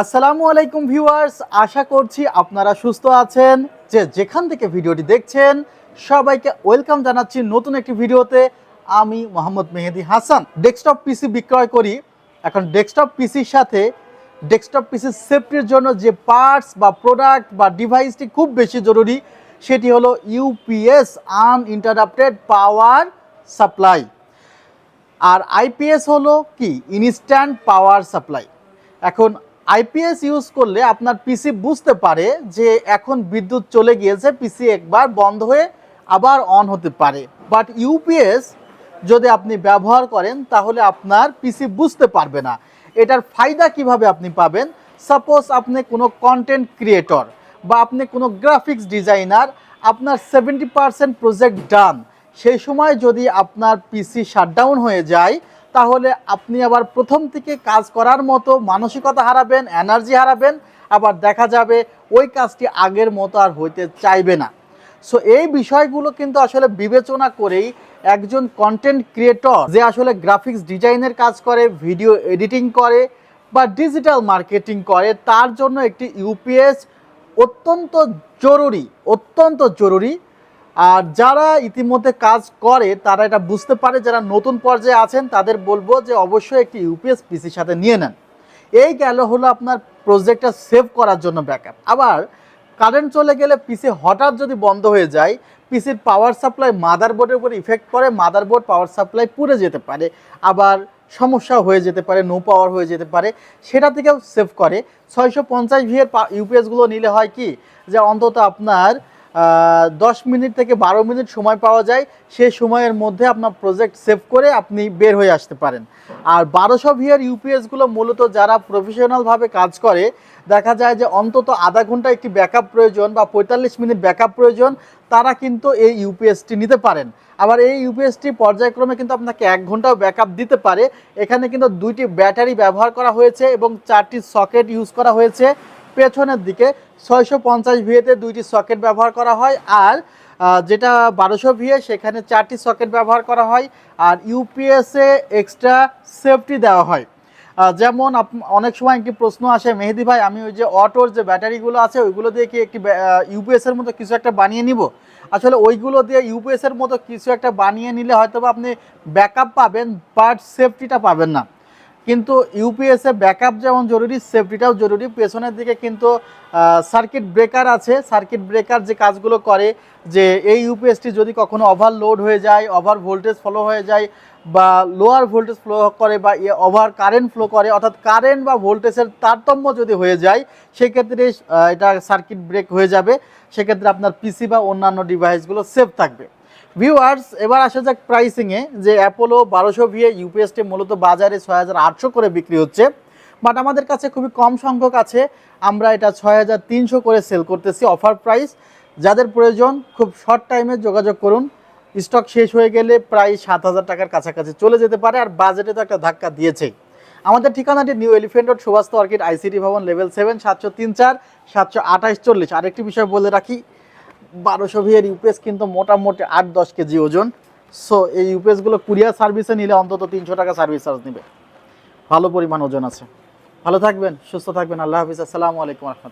আসসালামু আলাইকুম ভিউয়ার্স, আশা করছি আপনারা সুস্থ আছেন। যে যেখান থেকে ভিডিওটি দেখছেন, সবাইকে ওয়েলকাম জানাচ্ছি নতুন একটি ভিডিওতে। আমি মোহাম্মদ মেহেদি হাসান। ডেস্কটপ পিসি বিক্রয় করি। এখন ডেস্কটপ পিসির সাথে, ডেস্কটপ পিসির সেফটির জন্য যে পার্টস বা প্রোডাক্ট বা ডিভাইসটি খুব বেশি জরুরি, সেটি হলো ইউপিএস আনইন্টারাপ্টেড পাওয়ার সাপ্লাই। আর আইপিএস হলো কি? Instant power supply. এখন আইপিএস ইউজ করলে আপনার পিসি বুঝতে পারে যে এখন বিদ্যুৎ চলে গিয়েছে পিসি একবার বন্ধ হয়ে আবার অন হতে পারে। বাট ইউপিএস যদি আপনি ব্যবহার করেন, তাহলে আপনার পিসি বুঝতে পারবে না। এটার ফায়দা কীভাবে আপনি পাবেন? সাপোজ আপনি কোনো কন্টেন্ট ক্রিয়েটর বা আপনি কোনো গ্রাফিক্স ডিজাইনার আপনার সেভেন্টি পার্সেন্ট প্রজেক্ট ডান সেই সময় যদি আপনার পিসি শাটডাউন হয়ে যায় তাহলে আপনি আবার প্রথম থেকে কাজ করার মতো মানসিকতা হারাবেন এনার্জি হারাবেন, আবার দেখা যাবে ওই কাজটি আগের মতো আর হইতে চাইবে না। সো এই বিষয়গুলো কিন্তু আসলে বিবেচনা করেই একজন কন্টেন্ট ক্রিয়েটর যে আসলে গ্রাফিক্স ডিজাইনের কাজ করে ভিডিও এডিটিং করে বা ডিজিটাল মার্কেটিং করে, তার জন্য একটি ইউপিএস অত্যন্ত জরুরি অত্যন্ত জরুরি আর যারা ইতিমধ্যে কাজ করে, তারা এটা বুঝতে পারে, যারা নতুন পর্যায়ে আছেন, তাদের বলব যে অবশ্যই একটি ইউপিএস পিসির সাথে নিয়ে নেন। এই গেল হলো আপনার প্রজেক্টটা সেভ করার জন্য ব্যাকআপ আবার কারেন্ট চলে গেলে পিসি হঠাৎ যদি বন্ধ হয়ে যায় পিসির পাওয়ার সাপ্লাই মাদারবোর্ডের উপর ইফেক্ট করে মাদারবোর্ড পাওয়ার সাপ্লাই পুড়ে যেতে পারে। আবার সমস্যা হয়ে যেতে পারে নো পাওয়ার হয়ে যেতে পারে। সেটা থেকেও সেভ করে। ছয়শো পঞ্চাশ ভিএর ইউপিএসগুলো নিলে হয় কি, যে অন্তত আপনার দশ মিনিট থেকে বারো মিনিট সময় পাওয়া যায় সেই সময়ের মধ্যে আপনার প্রজেক্ট সেভ করে আপনি বের হয়ে আসতে পারেন। আর বারোশো ভিএর ইউপিএসগুলো মূলত যারা প্রফেশনালভাবে কাজ করে, দেখা যায় যে অন্তত আধা ঘণ্টা একটি ব্যাকআপ প্রয়োজন বা পঁয়তাল্লিশ মিনিট ব্যাকআপ প্রয়োজন, তারা কিন্তু এই ইউপিএসটি নিতে পারেন। আবার এই ইউপিএসটি পর্যায়ক্রমে কিন্তু আপনাকে এক ঘন্টাও ব্যাকআপ দিতে পারে। এখানে কিন্তু দুইটি ব্যাটারি ব্যবহার করা হয়েছে এবং চারটি সকেট ইউজ করা হয়েছে। পেছনের দিকে ছয়শো পঞ্চাশ ভিএতে দুইটি সকেট ব্যবহার করা হয় আর যেটা বারোশো ভিএ সেখানে চারটি সকেট ব্যবহার করা হয় আর ইউপিএসে এক্সট্রা সেফটি দেওয়া হয়। যেমন অনেক সময় একটি প্রশ্ন আসে, মেহেদি ভাই, আমি ওই যে অটোর যে ব্যাটারিগুলো আছে, ওইগুলো দিয়ে কি একটি ইউপিএস এর মতো কিছু একটা বানিয়ে নিব? আসলে ওইগুলো দিয়ে ইউপিএস এর মতো কিছু একটা বানিয়ে নিলে হয়তো আপনি ব্যাকআপ পাবেন বাট সেফটিটা পাবেন না। কিন্তু ইউপিএসে ব্যাকআপ যেমন জরুরি সেফটিটাও জরুরি। পেছনের দিকে কিন্তু সার্কিট ব্রেকার আছে। সার্কিট ব্রেকার যে কাজগুলো করে, যে এই ইউপিএসটি যদি কখনো ওভারলোড হয়ে যায় ওভার ভোল্টেজ ফ্লো হয়ে যায়, বা লোয়ার ভোল্টেজ ফ্লো করে, বা ওভার কারেন্ট ফ্লো করে, অর্থাৎ কারেন্ট বা ভোল্টেজের তারতম্য যদি হয়ে যায়, সেক্ষেত্রে এটা সার্কিট ব্রেক হয়ে যাবে। সেক্ষেত্রে আপনার পিসি বা অন্যান্য ডিভাইসগুলো সেফ থাকবে। ভিউয়ার্স এবার আসা যাক প্রাইসিংয়ে যে অ্যাপোলো বারোশো ভিএ ইউপিএসটি মূলত বাজারে ছয় হাজার আটশো করে বিক্রি হচ্ছে। বাট আমাদের কাছে খুবই কম সংখ্যক আছে। আমরা এটা ছয় হাজার তিনশো করে সেল করতেছি অফার প্রাইস যাদের প্রয়োজন, খুব শর্ট টাইমে যোগাযোগ করুন। স্টক শেষ হয়ে গেলে প্রায় সাত হাজার টাকার কাছাকাছি চলে যেতে পারে আর বাজেটে তো একটা ধাক্কা দিয়েছেই। আমাদের ঠিকানাটি New Elephant Road Subhash Orchid ICT ভবন লেভেল সেভেন সাতশো তিন চার, সাতশো আঠাশ চল্লিশ। আরেকটি বিষয় বলে রাখি বারোশো ভিএর ইউপিএস কিন্তু মোটামুটি আট, দশ কেজি ওজন। সো এই ইউপিএসগুলো কুরিয়ার সার্ভিসে নিলে অন্তত তিনশো টাকা সার্ভিস চার্জ নেবে। ভালো পরিমাণ ওজন আছে। ভালো থাকবেন, সুস্থ থাকবেন। আল্লাহ হাফিজ। আসসালামু আলাইকুম রহমতুল্লাহ।